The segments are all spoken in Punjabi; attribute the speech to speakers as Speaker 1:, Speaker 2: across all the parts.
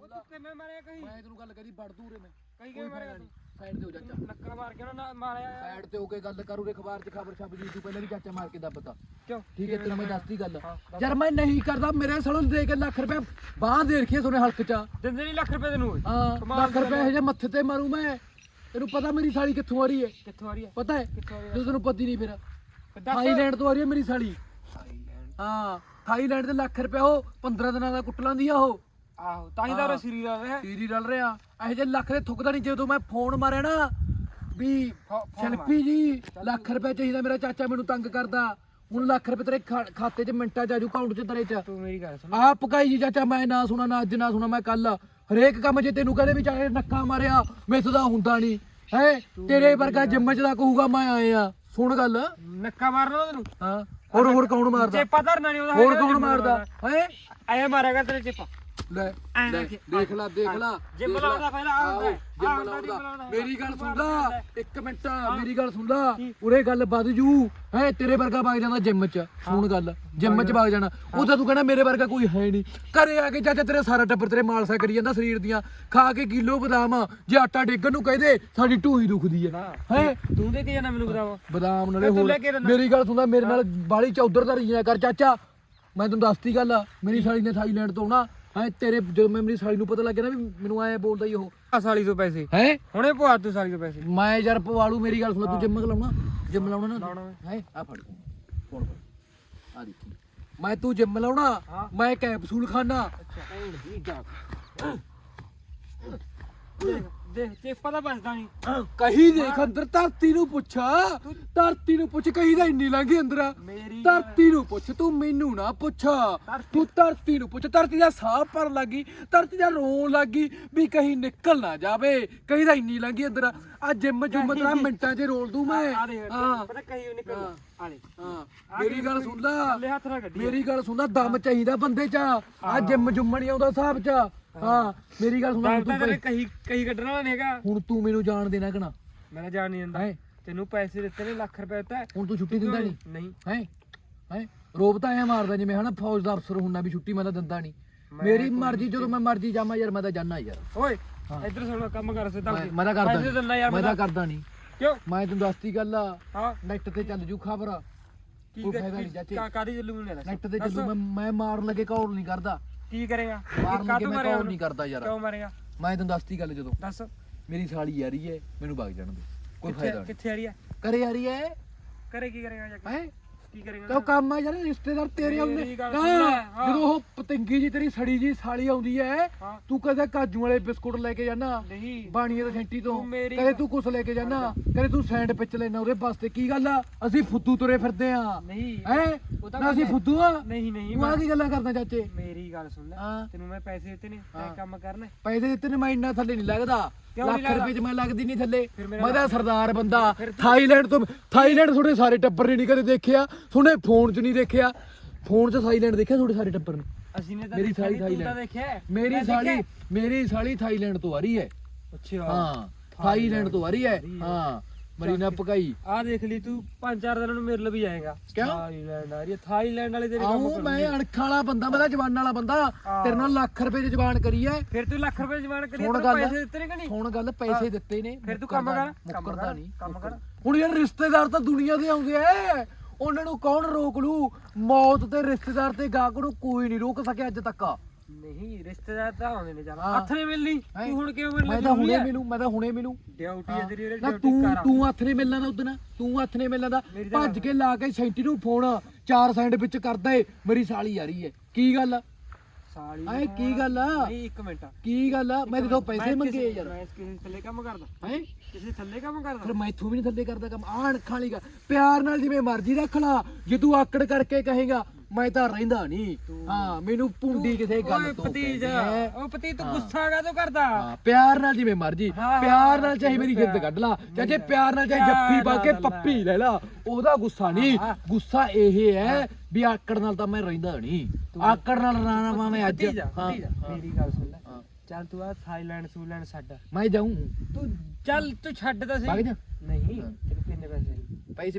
Speaker 1: ਉਹ ਤੂੰ ਕਿਵੇਂ ਮਾਰਿਆ ਕਹੀਂ?
Speaker 2: ਮੈਂ ਤੈਨੂੰ ਗੱਲ ਕਰੀ ਵੜ ਦੂਰੇ ਮੈਂ।
Speaker 1: ਕਹੀਂ ਕਿਵੇਂ ਮਾਰਿਆ ਤੂੰ
Speaker 2: ਸਾਈਡ ਤੇ ਹੋ ਚਾਚਾ
Speaker 1: ਨੱਕਾ ਮਾਰ ਕੇ ਨਾ ਮਾਰਿਆ
Speaker 2: ਸਾਈਡ ਤੇ ਹੋ ਕੇ ਗੱਲ ਕਰੂ ਰੇ ਅਖਬਾਰ 'ਚ ਖਬਰ ਛਪ ਜੀ ਤੂੰ ਪਹਿਲਾਂ ਵੀ ਚਾਚਾ ਮਾਰ ਕੇ ਦੱਬਤਾ।
Speaker 1: ਕਿਉਂ?
Speaker 2: ਠੀਕ ਹੈ ਤੈਨੂੰ ਮੈਂ ਦੱਸਦੀ ਗੱਲ।
Speaker 1: ਹਾਂ,
Speaker 2: ਯਾਰ ਮੈਂ ਨਹੀਂ ਕਰਦਾ ਮੇਰੇ ਸਾਲੋਂ ਦੇ ਕੇ ਲੱਖ ਰੁਪਏ ਬਾਹਰ ਦੇ ਰੱਖੇ ਸੋਨੇ ਹਲਕ 'ਚ।
Speaker 1: ਦਿੰਦੇ ਨਹੀਂ ਲੱਖ ਰੁਪਏ ਤੈਨੂੰ ਓਏ।
Speaker 2: ਹਾਂ
Speaker 1: ਕਮਾਲ
Speaker 2: ਲੱਖ
Speaker 1: ਦੀ ਗੱਲ
Speaker 2: ਰੁਪਏ ਇਹ ਜੇ ਮੱਥੇ ਤੇ ਮਾਰੂ ਮੈਂ। ਤੈਨੂੰ ਪਤਾ ਮੇਰੀ ਸਾਲੀ ਕਿੱਥੋਂ ਆ ਰਹੀ ਹੈ
Speaker 1: ਕਿੱਥੋਂ ਆ ਰਹੀ ਹੈ
Speaker 2: ਪਤਾ ਹੈ ਤੈਨੂੰ ਪਤੀ ਨਹੀਂ ਫਿਰ। ਥਾਈਲੈਂਡ ਤੋਂ ਆ ਰਹੀ ਹੈ ਮੇਰੀ ਸਾਲੀ। ਹਾਂ ਥਾਈਲੈਂਡ ਦੇ ਲੱਖ ਰੁਪਏ ਉਹ 15 ਦਿਨਾਂ ਦਾ ਕੁੱਟ ਲਾਂਦੀ ਆ ਉਹ।
Speaker 1: ਆਹੋ ਤਾਂ ਹੀ ਤਾਂ ਉਹ ਸਰੀਰ ਆ ਰਿਹਾ।
Speaker 2: ਸੀਰੀ ਰਲ ਰਿਹਾ। ਇਹੋ ਜਿਹੇ ਲੱਖ ਦੇ ਥੁੱਕਦਾ ਨਹੀਂ ਜਦੋਂ ਮੈਂ ਫੋਨ ਮਾਰਿਆ ਨਾ ਵੀ
Speaker 1: ਫੋ- ਫੋਨ
Speaker 2: ਸ਼ਿਲਪੀ ਜੀ ਲੱਖ ਰੁਪਏ ਚਾਹੀਦਾ ਮੇਰਾ ਚਾਚਾ ਮੈਨੂੰ ਤੰਗ ਕਰਦਾ। ਹੁਣ ਲੱਖ ਰੁਪਏ ਤੇਰੇ ਖਾ- ਖਾਤੇ 'ਚ ਮਿੰਟਾਂ 'ਚ ਆਜੂ ਅਕਾਊਂਟ 'ਚ ਤੇਰੇ 'ਚ।
Speaker 1: ਤੂੰ ਮੇਰੀ ਗੱਲ ਸੁਣ।
Speaker 2: ਆ ਪਕਾਈ ਜੀ ਚਾਚਾ ਮੈਂ ਨਾ ਸੁਣਾ ਨਾ ਅੱਜ ਨਾ ਸੁਣਾ ਮੈਂ ਕੱਲ। ਹਰੇਕ ਕੰਮ ਜੇ ਤੈਨੂੰ ਕਹਦੇ ਵੀ ਚਾਹੇ ਨੱਕਾ ਮਾਰਿਆ ਮੈਥੋਂ ਦਾ ਹੁੰਦਾ ਨਹੀਂ। ਹੈ? ਤੇਰੇ ਵਰਗਾ ਜਿੰਮ 'ਚ ਦਾ ਕਹੂਗਾ ਮੈਂ ਆਏ ਆ। ਸੁਣ ਗੱਲ।
Speaker 1: ਨੱਕਾ ਮਾਰਨਾ ਤੈਨੂੰ
Speaker 2: ਹਾਂ। ਹੋਰ ਹੋਰ ਕੌਣ ਮਾਰਦਾ?
Speaker 1: ਚੇਪਾ ਧਰਨਾ ਨਹੀਂ ਉਹਦਾ
Speaker 2: ਹੋਰ
Speaker 1: ਹੈਗਾ
Speaker 2: ਕੌਣ
Speaker 1: ਜਿੰਮ
Speaker 2: ਮਾਰਦਾ? ਹੈ?
Speaker 1: ਆਇਆ ਮਾਰੇਗਾ ਤੇਰੇ ਚੇਪਾ।
Speaker 2: ਲੈ
Speaker 1: ਐਂ
Speaker 2: ਲੈ,
Speaker 1: ਦੇਖੀ।
Speaker 2: ਦੇਖ ਲੈ ਦੇਖ ਲੈ
Speaker 1: ਜਿੰਮ
Speaker 2: ਦੇਖ ਲੈ।
Speaker 1: ਲਾਉਂਦਾ ਪਹਿਲਾਂ ਆਹ ਹੁੰਦਾ
Speaker 2: ਆਹੋ,
Speaker 1: ਹੈ।
Speaker 2: ਜਿੰਮ
Speaker 1: ਆਹ ਹੁੰਦਾ
Speaker 2: ਲਾਉਂਦਾ।
Speaker 1: ਜਿੰਮ ਲਾਉਂਦਾ।
Speaker 2: ਮੇਰੀ ਗੱਲ ਸੁਣ
Speaker 1: ਮਾਰਦਾ
Speaker 2: ਲਾ
Speaker 1: ਹੁੰਦਾ।
Speaker 2: ਇੱਕ ਮਿੰਟ ਮੇਰੀ ਗੱਲ ਸੁਣ ਲਾ। ਉਰੇ ਗੱਲ ਵੱਧ ਜੂ। ਹੈ ਤੇਰੇ ਵਰਗਾ ਵਗ ਜਾਂਦਾ ਜਿੰਮ 'ਚ। ਸੁਣ ਗੱਲ ਜਿੰਮ 'ਚ ਵਗ ਜਾਣਾ। ਉਹਦਾ ਤੂੰ ਕਹਿੰਦਾ ਮੇਰੇ ਵਰਗਾ ਕੋਈ ਹੈ ਨਹੀਂ। ਘਰੇ ਆ ਕੇ ਚਾਚਾ ਤੇਰੇ ਸਾਰਾ ਟੱਬਰ ਤੇਰੇ ਮਾਲਸਾ ਕਰੀ ਜਾਂਦਾ ਸਰੀਰ ਦੀਆਂ। ਖਾ ਕੇ ਕਿਲੋ ਬਦਾਮ। ਜੇ ਆਟਾ ਡੇਗਣ ਨੂੰ ਕਹਦੇ ਸਾਡੀ ਢੂਹੀ ਦੁਖਦੀ ਹੈ। ਹੈ।
Speaker 1: ਤੂੰ ਦੇ ਕੇ ਜਾਣਾ ਮੈਨੂੰ ਬਤਾਵਾ
Speaker 2: ਬਦਾਮ ਨਾਲੇ
Speaker 1: ਤੂੰ
Speaker 2: ਹੋਰ।
Speaker 1: ਲੈ ਕੇ ਰਹਿਣਾ।
Speaker 2: ਮੇਰੀ ਗੱਲ ਸੁਣਦਾ ਮੇਰੇ ਨਾਲ ਬਾਲੀ ਚੌਧਰ ਦਾ ਰਹੀਆਂ ਕਰ ਚਾਚਾ। ਮੈਂ ਤੈਨੂੰ ਦੱਸਤੀ ਗੱਲ ਮੇਰੀ ਸਾਲੀ ਨੇ ਥਾਈਲੈਂਡ ਤੋਂ ਆਉਣਾ। ਹੈ ਤੇਰੇ ਜਦੋਂ ਮੈਂ ਮੇਰੀ ਸਾਲੀ ਨੂੰ ਪਤਾ ਲੱਗਿਆ ਨਾ ਵੀ ਮੈਨੂੰ ਆਇਆ ਬੋਲਦਾ ਹੀ ਉਹ।
Speaker 1: ਆ ਸਾਲੀ ਤੋਂ ਪੈਸੇ।
Speaker 2: ਹੈ?
Speaker 1: ਹੁਣੇ ਪਵਾ ਤੂੰ ਸਾਲੀ ਤੋਂ ਪੈਸੇ।
Speaker 2: ਮੈਂ ਯਾਰ ਪਵਾਲੂ ਮੇਰੀ ਗੱਲ ਸੁਣ ਤੂੰ ਜਿੰਮ ਲਾਉਣਾ ਜਿੰਮ ਲਾਉਣਾ ਨਾ ਹੈ? ਆ ਫੜ। ਫੜ। ਆ ਦੇਖੀ। ਮੈਂ ਤੂੰ ਜਿੰਮ ਲਾਉਣਾ। ਮੈਂ ਕੈਪਸੂਲ ਖਾਣਾ।
Speaker 1: ਦੇਖ। ਦੇਖ ਚੇਪਾ ਤਾਂ ਬਚਦਾ ਨਹੀਂ।
Speaker 2: ਕਹੀ ਦੇਖ ਅੰਦਰ ਧਰਤੀ ਨੂੰ ਪੁੱਛਾ। ਧਰਤੀ ਨੂੰ ਪੁੱਛ ਕਹੀ ਦਾ ਇੰਨੀ ਲੰਘੀ ਅੰਦਰ।
Speaker 1: ਮੇਰੀ
Speaker 2: ਧਰਤੀ ਨੂੰ ਪੁੱਛ ਤੂੰ ਮੈਨੂੰ ਨਾ ਪੁੱਛ। ਤੂੰ ਧਰਤੀ ਨੂੰ ਪੁੱਛ ਧਰਤੀ ਦਾ ਸਾਹ ਭਰਨ ਲੱਗੀ ਧਰਤੀ ਦਾ ਰੋਣ ਲੱਗੀ ਵੀ ਕਹੀਂ ਨਿਕਲ ਨਾ ਜਾਵੇ। ਕਹੀ ਦਾ ਇੰਨੀ ਲੰਘੀ ਅੰਦਰ। ਆ ਜਿੰਮ ਜੁੰਮ ਤੇਰਾ ਮਿੰਟਾਂ 'ਚ ਰੋਲ ਦੂੰ ਮੈਂ।
Speaker 1: ਆ ਦੇਖ
Speaker 2: ਹਾਂ।
Speaker 1: ਪਤਾ ਕਹੀ ਨਿਕਲ ਆ ਲੈ
Speaker 2: ਹਾਂ। ਮੇਰੀ ਗੱਲ ਸੁਣ ਲੈ। ਮੇਰੀ ਗੱਲ ਸੁਣ ਲੈ ਦਮ ਚਾਹੀਦਾ ਬੰਦੇ 'ਚ। ਆ ਜਿੰਮ ਜੁੰਮ ਨਹੀਂ ਆਉਂਦਾ ਹਿਸਾਬ 'ਚ। ਹਾਂ। ਮੇਰੀ ਗੱਲ ਸੁਣ
Speaker 1: ਤਾਂ
Speaker 2: ਤੂੰ
Speaker 1: ਤੇਰੇ
Speaker 2: ਭਾਈ-
Speaker 1: ਕਹੀ ਕਹੀ ਕੱਢਣਾ ਵਾਲਾ ਨਹੀਂ ਹੈਗਾ।
Speaker 2: ਹੁਣ ਤੂੰ ਮੈਨੂੰ ਜਾਣ ਦੇਣਾ ਕਣਾ
Speaker 1: ਮੈਂ ਤਾਂ ਜਾਣ ਨਹੀਂ ਦਿੰਦਾ।
Speaker 2: ਹੈ?
Speaker 1: ਤੈਨੂੰ ਪੈਸੇ ਦਿੱਤੇ ਨੇ ਲੱਖ ਰੁਪਏ ਦਿੱਤਾ।
Speaker 2: ਹੁਣ ਤੂੰ ਛੁੱਟੀ ਦਿੰਦਾ ਨਹੀਂ?
Speaker 1: ਨਹੀਂ।
Speaker 2: ਹੈ? ਹੈ? ਰੋਬ ਤਾਂ ਐ ਮਾਰਦਾ ਜਿਵੇਂ ਹਨਾ ਫੌਜ ਦਾ ਅਫਸਰ ਹੁੰਨਾ ਵੀ ਛੁੱਟੀ ਮੈਂ ਤਾਂ ਦਿੰਦਾ ਨਹੀਂ ਮੇਰੀ ਮਰਜ਼ੀ ਜਦੋਂ ਮੈਂ ਮਰਜ਼ੀ ਜਾਵਾਂ ਯਾਰ ਮੈਂ ਤਾਂ ਜਾਣਾ ਯਾਰ।
Speaker 1: ਓਏ ਇੱਧਰ ਸੁਣ ਕੰਮ ਕਰ ਸਿੱਧਾ
Speaker 2: ਮੈਂ ਮੈਂ ਤਾਂ ਕਰਦਾ
Speaker 1: ਪੈਸੇ ਦਿੰਦਾ। ਯਾਰ
Speaker 2: ਮੈਂ
Speaker 1: ਮੈਂ
Speaker 2: ਤਾਂ ਕਰਦਾ ਨਹੀਂ
Speaker 1: ਕਿਉਂ?
Speaker 2: ਮੈਂ ਤੈਨੂੰ ਦੱਸਤੀ ਗੱਲ ਆ।
Speaker 1: ਹਾਂ।
Speaker 2: ਨੈਟ ਤੇ ਚੱਲ ਜੂ ਖਬਰ।
Speaker 1: ਕੀ
Speaker 2: ਕੋਈ ਫਾਇਦਾ ਨਹੀਂ ਚਾਚੇ।
Speaker 1: ਕਾ ਕਾਦੀ ਚੱਲੂ ਮੈਨੂੰ ਦੱਸ।
Speaker 2: ਨੈਟ ਤੇ
Speaker 1: ਦੱਸ,
Speaker 2: ਚੱਲੂ ਮੈਂ ਮੈਂ ਮਾਰਨ ਲੱਗੇ ਕਾਲ ਨਹੀਂ ਕਰਦਾ।
Speaker 1: ਕੀ ਕਰੇਗਾ?
Speaker 2: ਮਾਰਨ ਲੱਗੇ
Speaker 1: ਕਾਹਤੋਂ
Speaker 2: ਮੈਂ
Speaker 1: ਮਾਰਿਆ
Speaker 2: ਕਾਲ? ਨਹੀਂ ਕਰਦਾ ਯਾਰ।
Speaker 1: ਕਿਉਂ ਮਾਰੇਗਾ
Speaker 2: ਮੈਂ ਤੈਨੂੰ ਦੱਸਤੀ ਗੱਲ ਜਦੋਂ।
Speaker 1: ਦੱਸ।
Speaker 2: ਮੇਰੀ ਸਾਲੀ ਰਹੀ ਹੈ ਮੈਨੂੰ ਵਗ ਜਾਣ ਦੇ। ਕੋਈ
Speaker 1: ਕਿੱਥੇ
Speaker 2: ਫਾਇਦਾ ਨਹੀਂ
Speaker 1: ਕਿੱਥੇ ਆ ਰਹੀ ਹੈ
Speaker 2: ਕਰੇ ਰਹੀ ਹੈ
Speaker 1: ਕਰੇ ਕੀ ਕਰੇਗਾ ਜਾ ਕੇ?
Speaker 2: ਹੈ?
Speaker 1: ਕੀ ਕਰੇਗਾ
Speaker 2: ਕਿਉਂ ਕੰਮ ਆ ਯਾਰ ਰਿਸ਼ਤੇਦਾਰ ਤੇਰੇ ਆਉਂਦੇ।
Speaker 1: ਮੇਰੀ ਗੱਲ
Speaker 2: ਨਾ,
Speaker 1: ਸੁਣ ਲੈ, ਹਾਂ।
Speaker 2: ਜਦੋਂ ਉਹ ਪਤੰਗੀ ਜੀ ਤੇਰੀ ਸੜੀ ਜੀ ਸਾਲੀ ਆਉਂਦੀ ਹਾਂ। ਤੂੰ ਕਦੇ ਕਾਜੂ ਵਾਲੇ ਬਿਸਕੁਟ ਲੈ ਕੇ ਜਾਣਾ
Speaker 1: ਨਹੀਂ।
Speaker 2: ਬਾਣੀਏ ਦੇ ਸੈਂਟੀ ਤੋਂ।
Speaker 1: ਤੂੰ ਮੇਰੀ
Speaker 2: ਕਦੇ ਤੂੰ ਕੁਛ ਲੈ ਕੇ ਜਾਣਾ ਕਦੇ ਤੂੰ ਸੈਂਡ ਪਿੱਚ ਲੈਣਾ ਉਹਦੇ ਵਾਸਤੇ ਕੀ ਗੱਲ ਆ? ਅਸੀਂ ਫੁੱਦੂ ਤੁਰੇ ਫਿਰਦੇ ਆ।
Speaker 1: ਨਹੀਂ।
Speaker 2: ਹੈ?
Speaker 1: ਉਹ ਤਾਂ
Speaker 2: ਨਾ ਅਸੀਂ
Speaker 1: ਹੈ।
Speaker 2: ਫੁੱਦੂ ਆ?
Speaker 1: ਨਹੀਂ ਨਹੀਂ
Speaker 2: ਤੂੰ ਆ ਕੀ ਗੱਲਾਂ ਕਰਦਾ ਚਾਚੇ?
Speaker 1: ਮੇਰੀ ਗੱਲ ਸੁਣ ਲੈ।
Speaker 2: ਹਾਂ।
Speaker 1: ਤੈਨੂੰ ਮੈਂ ਪੈਸੇ ਦਿੱਤੇ ਨੇ ਤੈਂ
Speaker 2: ਹਾਂ।
Speaker 1: ਕੰਮ ਕਰਨਾ। ਹੈ।
Speaker 2: ਪੈਸੇ ਦਿੱਤੇ ਨੇ ਮੈਂ ਇੰਨਾ ਥੱਲੇ ਨਹੀਂ ਲੱਗਦਾ।
Speaker 1: ਕਿਉਂ ਨਹੀਂ
Speaker 2: ਲੱਖ
Speaker 1: ਲੱਗਦਾ?
Speaker 2: ਰੁਪਏ ਚ ਮੈਂ ਲੱਗਦੀ ਨਹੀਂ ਥੱਲੇ।
Speaker 1: ਫਿਰ ਮੇਰਾ
Speaker 2: ਮੈਂ ਤਾਂ ਸਰਦਾਰ ਬੰਦਾ।
Speaker 1: ਫਿਰ ਤੂੰ-
Speaker 2: ਥਾਈਲੈਂਡ ਤੋਂ ਥਾਈਲੈਂਡ ਤੁਹਾਡੇ ਸਾਰੇ ਟੱਬਰ ਨੇ ਨਹੀਂ ਕਦੇ ਦੇਖਿਆ। ਤੁਹਾਡੇ ਫੋਨ 'ਚ ਨਹੀਂ ਦੇਖਿਆ। ਫੋਨ 'ਚ ਥਾਈਲੈਂਡ ਦੇਖਿਆ ਤੁਹਾਡੇ ਸਾਰੇ ਟੱਬਰ ਨੇ?
Speaker 1: ਅਸੀਂ ਨੇ ਤਾਂ
Speaker 2: ਮੇਰੀ
Speaker 1: ਦੇਖਿਆ
Speaker 2: ਸਾਲੀ
Speaker 1: ਨੀ, ਤੂੰ ਤਾਂ
Speaker 2: ਥਾਈਲੈਂਡ।
Speaker 1: ਦੇਖਿਆ।
Speaker 2: ਮੇਰੀ ਸਾਲੀ ਮੇਰੀ ਸਾਲੀ ਥਾਈਲੈਂਡ ਤੋਂ ਆ ਰਹੀ ਹੈ।
Speaker 1: ਅੱਛਾ।
Speaker 2: ਹਾਂ ਥਾਈਲੈਂਡ ਤੋਂ ਆ ਰਹੀ ਹੈ। ਹਾਂ ਮਰੀਨਾ ਪਕਾਈ
Speaker 1: ਆ ਦੇਖ ਲਈ ਤੂੰ ਪੰਜ ਚਾਰ ਦਿਨਾਂ ਨੂੰ ਮੇਰੇ ਲਈ ਵੀ ਆਏਗਾ
Speaker 2: ਕਿਉਂ?
Speaker 1: ਥਾਈਲੈਂਡ ਆ ਰਹੀ ਹੈ। ਥਾਈਲੈਂਡ ਵਾਲੇ ਤੇਰੇ ਕੰਮ
Speaker 2: ਆਉ
Speaker 1: ਕਰਨਗੇ।
Speaker 2: ਮੈਂ ਅਣਖਾਂ ਵਾਲਾ ਬੰਦਾ ਮੈਂ ਤਾਂ ਜਵਾਨ ਵਾਲਾ ਬੰਦਾ। ਤੇਰੇ ਨਾਲ ਲੱਖ ਰੁਪਏ ਦੀ ਜਵਾਨ ਕਰੀ ਐ
Speaker 1: ਫਿਰ ਤੂੰ ਲੱਖ ਰੁਪਏ ਜਮਾਨ ਕਰੀ
Speaker 2: ਹੁਣ ਗੱਲ-
Speaker 1: ਪੈਸੇ ਦਿੱਤੇ ਨੇ ਕਿ ਨਹੀਂ?
Speaker 2: ਹੁਣ ਗੱਲ ਪੈਸੇ ਦਿੱਤੇ ਨੇ।
Speaker 1: ਫਿਰ ਤੂੰ ਕੰਮ
Speaker 2: ਮੁੱਕਰਦਾ
Speaker 1: ਕਰ,
Speaker 2: ਨਹੀਂ,
Speaker 1: ਕੰਮ
Speaker 2: ਮੁੱਕਰਦਾ
Speaker 1: ਕਰ,
Speaker 2: ਨਹੀਂ।
Speaker 1: ਕੰਮ ਕਰ।
Speaker 2: ਹੁਣ ਯਾਰ ਰਿਸ਼ਤੇਦਾਰ ਤਾਂ ਦੁਨੀਆ ਦੇ ਆਉਂਦੇ ਐ ਉਹਨਾਂ ਨੂੰ ਕੌਣ ਰੋਕ ਲੂ? ਮੌਤ ਤੇ ਰਿਸ਼ਤੇਦਾਰ ਤੇ ਗਾਹਕ ਨੂੰ ਕੋਈ ਨਹੀਂ ਰੋਕ ਸਕਿਆ ਅੱਜ ਤੱਕ।
Speaker 1: ਨਹੀਂ ਰਿਸ਼ਤੇਦਾਰ ਤਾਂ ਆਉਂਦੇ ਨੇ ਚੱਲ
Speaker 2: ਹਾਂ। ਹੈਂ?
Speaker 1: ਤੂੰ ਹੁਣ ਕਿਉਂ ਮਿਲਣੀ?
Speaker 2: ਮੈਂ ਤਾਂ ਹੁਣੇ ਮਿਲੂ ਮੈਂ ਤਾਂ ਹੁਣੇ ਮਿਲੂ।
Speaker 1: ਡਿਊਟੀ ਹੈ। ਤੇਰੀ
Speaker 2: ਨਾ
Speaker 1: ਡਿਊਟੀ
Speaker 2: ਤੂੰ
Speaker 1: ਕਰ
Speaker 2: ਤੂੰ ਹੱਥ ਨਹੀਂ ਮਿਲਣਾ ਦਾ ਉਦਣ ਤੂੰ ਹੱਥ ਨਹੀਂ ਮਿਲਣਾ ਦਾ
Speaker 1: ਮੇਰੀ ਤਾਂ
Speaker 2: ਭੱਜ ਕੇ ਲਾ ਕੇ ਸੈਂਟੀ ਨੂੰ ਫੋਨ ਚਾਰ ਸੈਂਡ ਵਿੱਚ ਕਰਦਾ ਏ। ਮੇਰੀ ਸਾਲੀ ਆ ਰਹੀ ਏ। ਕੀ ਗੱਲ
Speaker 1: ਸਾਲੀ
Speaker 2: ਐ ਕੀ ਗੱਲ ਆ?
Speaker 1: ਨਹੀਂ ਇੱਕ ਮਿੰਟ।
Speaker 2: ਕੀ ਗੱਲ ਆ? ਮੈਂ ਤੋਂ ਪੈਸੇ
Speaker 1: ਮੈਂ
Speaker 2: ਮੰਗੇ ਯਾਰ।
Speaker 1: ਮੈਂ ਕਿਸੇ ਥੱਲੇ ਕੰਮ ਕਰਦਾ।
Speaker 2: ਹੈ?
Speaker 1: ਕਿਸੇ ਥੱਲੇ ਕੰਮ ਕਰਦਾ।
Speaker 2: ਫਿਰ ਮੈਥੋਂ ਵੀ ਨਹੀਂ ਥੱਲੇ ਕਰਦਾ ਕੰਮ। ਆਹ ਅਣਖਾਂ ਵਾਲੀ ਗੱਲ। ਪਿਆਰ ਨਾਲ ਜਿਵੇਂ ਮਰਜ਼ੀ ਰੱਖ ਲਾ। ਜੇ ਤੂੰ ਆਕੜ ਕਰਕੇ ਕਹੇਗਾ ਮੈਂ ਤਾਂ ਰਹਿੰਦਾ ਨਹੀਂ। ਹਾਂ ਮੈਨੂੰ ਭੁੰਡੀ ਕਿਸੇ ਗੱਲ ਤੋਂ
Speaker 1: ਭਤੀਜ
Speaker 2: ਕਹਿੰਦੀ।
Speaker 1: ਉਹ ਭਤੀਜ ਤੂੰ ਗੁੱਸਾ ਕਾਹਤੋਂ ਕਰਦਾ?
Speaker 2: ਹਾਂ ਪਿਆਰ ਨਾਲ ਜਿਵੇਂ ਮਰਜ਼ੀ ਪਿਆਰ ਨਾਲ ਚਾਹੇ ਮੇਰੀ ਜਿੱਦ ਕੱਢ ਲਾ ਚਾਹੇ ਪਿਆਰ ਨਾਲ ਚਾਹੇ ਜੱਫੀ ਪਾ ਕੇ। ਪੱਪੀ ਲੈ ਲਾ ਉਹਦਾ ਗੁੱਸਾ ਨਹੀਂ। ਗੁੱਸਾ ਇਹ ਹੈ ਵੀ ਆਕੜ ਨਾਲ ਤਾਂ ਮੈਂ ਰਹਿੰਦਾ ਨਹੀਂ। ਆਕੜ ਨਾਲ ਰਹਿਣਾ ਮੈਂ ਅੱਜ ਹਾਂ
Speaker 1: ਮੇਰੀ ਗੱਲ ਸੁਣ ਲੈ। ਚੱਲ ਤੂੰ ਆ ਥਾਈਲੈਂਡ ਸੂਲੈਂਡ ਛੱਡ।
Speaker 2: ਮੈਂ ਜਾਊਂ।
Speaker 1: ਤੂੰ ਚੱਲ ਤੂੰ ਛੱਡ ਤਾਂ ਸਹੀ। ਨਹੀਂ ਤੈਨੂੰ ਕਿੰਨੇ ਪੈਸੇ?
Speaker 2: ਪੈਸੇ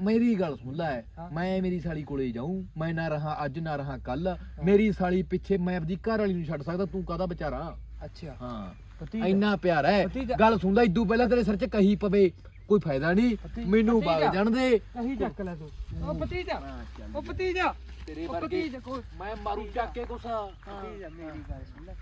Speaker 2: ਮੇਰੀ ਗੱਲ ਸੁਣ ਲੈ। ਮੈਂ ਮੇਰੀ ਸਾਲੀ ਕੋਲੇ ਜਾਊਂ ਮੈਂ ਨਾ ਰਹਾ ਅੱਜ ਨਾ ਰਹਾ ਕੱਲ। ਮੇਰੀ ਸਾਲੀ ਪਿੱਛੇ ਮੈਂ ਆਪਦੀ ਘਰ ਵਾਲੀ ਨੂੰ ਛੱਡ ਸਕਦਾ ਤੂੰ ਕਾਹਦਾ ਵਿਚਾਰਾ?
Speaker 1: ਅੱਛਾ।
Speaker 2: ਹਾਂ। ਇੰਨਾ ਪਿਆਰ ਹੈ। ਗੱਲ ਸੁਣਦਾ ਇਦੋਂ ਪਹਿਲਾਂ ਤੇਰੇ ਸਿਰ 'ਚ ਕਹੀ ਪਵੇ। ਕੋਈ ਫਾਇਦਾ ਨਹੀਂ ਮੈਨੂੰ। ਬਾਗ ਜਾਣ ਦੇ
Speaker 1: ਕਹੀ ਚੱਕ ਲੈ ਤੂੰ। ਉਹ ਭਤੀਜਾ ਉਹ ਭਤੀਜਾ
Speaker 2: ਤੇਰੇ ਵਰਗੇ ਮੈਂ ਮਾਰੂ ਚੱਕ ਕੇ ਗੁੱਸਾ
Speaker 1: ਭਤੀਜਾ ਮੇਰੀ ਗੱਲ ਸੁਣ ਲੈ।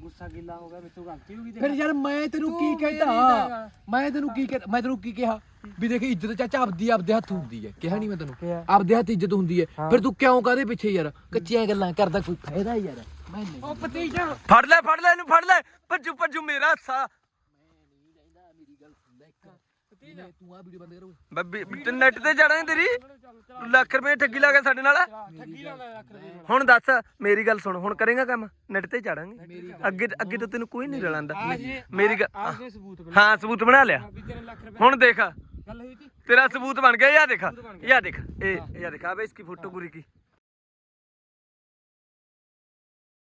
Speaker 1: ਗੁੱਸਾ ਗਿੱਲਾ ਹੋ ਗਿਆ ਤੋਂ ਗਲਤੀ ਹੋ ਗਈ
Speaker 2: ਫਿਰ ਯਾਰ ਮੈਂ ਤੈਨੂੰ ਕੀ ਕਹਿਤਾ। ਮੈਂ ਤੈਨੂੰ ਕੀ ਕਹਿ ਮੈਂ ਤੈਨੂੰ ਕੀ ਕਿਹਾ? ਵੀ ਦੇਖ ਇੱਜ਼ਤ ਚਾਚਾ ਆਪਦੀ ਆਪਦੇ ਹੱਥ ਹੁੰਦੀ ਹੈ। ਕਿਹਾ ਨਹੀਂ ਮੈਂ ਤੈਨੂੰ। ਆਪਦੇ ਹੱਥ ਇੱਜ਼ਤ ਹੁੰਦੀ ਹੈ।
Speaker 1: ਹਾਂ।
Speaker 2: ਫਿਰ ਤੂੰ ਕਿਉਂ ਕਾਦੇ ਪਿੱਛੇ ਯਾਰ? ਕੱਚੀਆਂ ਗੱਲਾਂ ਕਰਦਾ ਕੋਈ ਫਾਇਦਾ ਯਾਰ। ਮੈਂ ਨਹੀਂ।
Speaker 1: ਉਹ ਭਤੀਜਾ
Speaker 3: ਫੜ ਲੈ ਫੜ ਲੈ ਇਹਨੂੰ ਫੜ ਲੈ। ਭੱਜੂ ਭੱਜੂ ਮੇਰਾ ਹਿੱਸਾ
Speaker 2: ਮੇਰੀ ਗੱਲ ਸੁਣਦਾ ਇੱਕ ਤੂੰ ਆ ਵੀਡੀਓ ਬੰਦ ਕਰੋ।
Speaker 3: ਬੱਬੀ ਨੈਟ ਤੇ ਜਾਣਾ ਤੇਰੀ? ਤੂੰ ਲੱਖ ਰੁਪਏ ਠੱਗੀ ਲਾ ਕੇ ਸਾਡੇ ਨਾਲ
Speaker 1: ਠੱਗੀ ਲਾ
Speaker 3: ਹੁਣ ਦੱਸ ਮੇਰੀ ਗੱਲ ਸੁਣ ਹੁਣ ਕਰੇਗਾ ਕੰਮ? ਨੈਟ ਤੇ ਚਾੜਾਂਗੇ? ਅੱਗੇ ਅੱਗੇ ਤੋਂ ਤੈਨੂੰ ਕੋਈ ਨਹੀਂ ਰਲਾਂਦਾ। ਮੇਰੀ ਗੱਲ ਹਾਂ ਸਬੂਤ ਬਣਾ ਲਿਆ। ਹੁਣ ਦੇਖ।
Speaker 1: ਗੱਲ ਹੋਈ ਸੀ?
Speaker 3: ਤੇਰਾ ਸਬੂਤ ਬਣ ਗਿਆ ਯਾ ਦੇਖ। ਯਾ ਦੇਖ। ਇਹ ਯਾ ਦੇਖ। ਆ ਬਈ ਇਸकी ਫੋਟੋ ਪੂਰੀ ਕੀ?